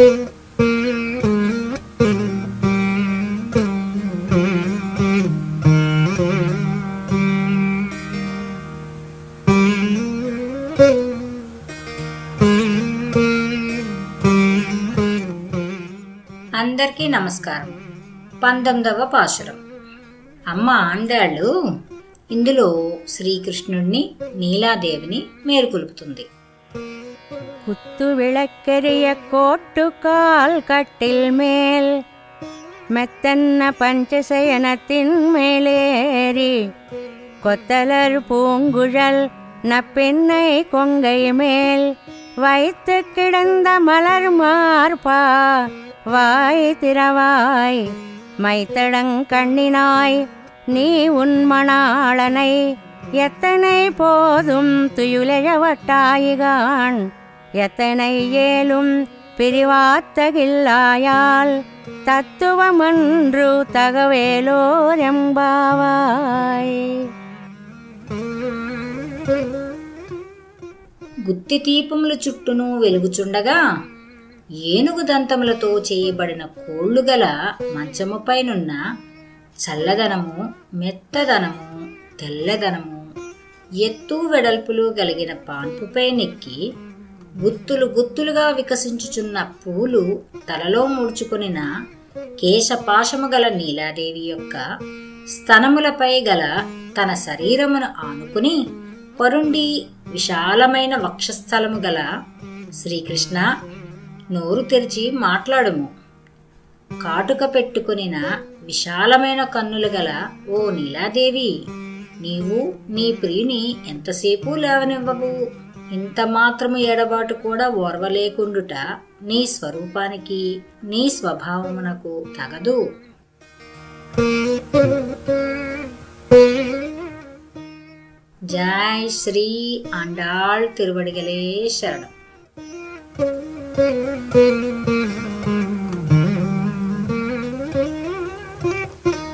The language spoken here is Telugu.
అందరికీ నమస్కారం. పంతొమ్మిదవ పాశురం. అమ్మ ఆండాళ్ళు ఇందులో శ్రీకృష్ణుడిని నీలాదేవిని మేలుకొలుపుతుంది. കുത്തുവിളക്കെറിയ കോട്ടുകാൽ കട്ടിൽ മേൽ മെത്തന്ന പഞ്ചശയനത്തിന്മേലേറി കൊത്തലർ പൂങ്കുഴൽ നപ്പെണ്ണை കൊങ്കை மேல் வைத்து கிடந்த மலர் மார்பா வாய் திறவாய் மைத்தடங்கண்ணினாய் நீ உன்மணாளனை எத்தனை போதும் துயுலையவட்டாயிகான் எத்தனை ஏலும் பிரிவாத்தகில்லாயால் தத்துவமன்று தகவேலோரெம்பாவாய் గుత్తి దీపముల చుట్టూను వెలుగుచుండగా ఏనుగు దంతములతో చేయబడిన కోళ్లు గల మంచముపైనున్న చల్లదనము మెత్తదనము తెల్లదనము ఎత్తు వెడల్పులు కలిగిన పాన్పుపై నెక్కి గుత్తులు గుత్తులుగా వికసించుచున్న పూలు తలలో ముడుచుకొనిన కేశపాశము గల నీలాదేవి యొక్క స్తనములపై గల తన శరీరమును ఆనుకుని పరుండి విశాలమైన వక్షస్థలము గల శ్రీకృష్ణ నోరు తెరిచి మాట్లాడుము. కాటుక పెట్టుకునిన విశాలమైన కన్నులు గల ఓ నీలాదేవి నీవు నీ ప్రియుని ఎంతసేపు లేవనివ్వవు? ఇంత మాత్రము ఏడబాటు కూడా ఓర్వలేకుండుట నీ స్వరూపానికి నీ స్వభావమునకు తగదు జై శ్రీ అండాళ్ திருவடிகளே சரணம் Thank you.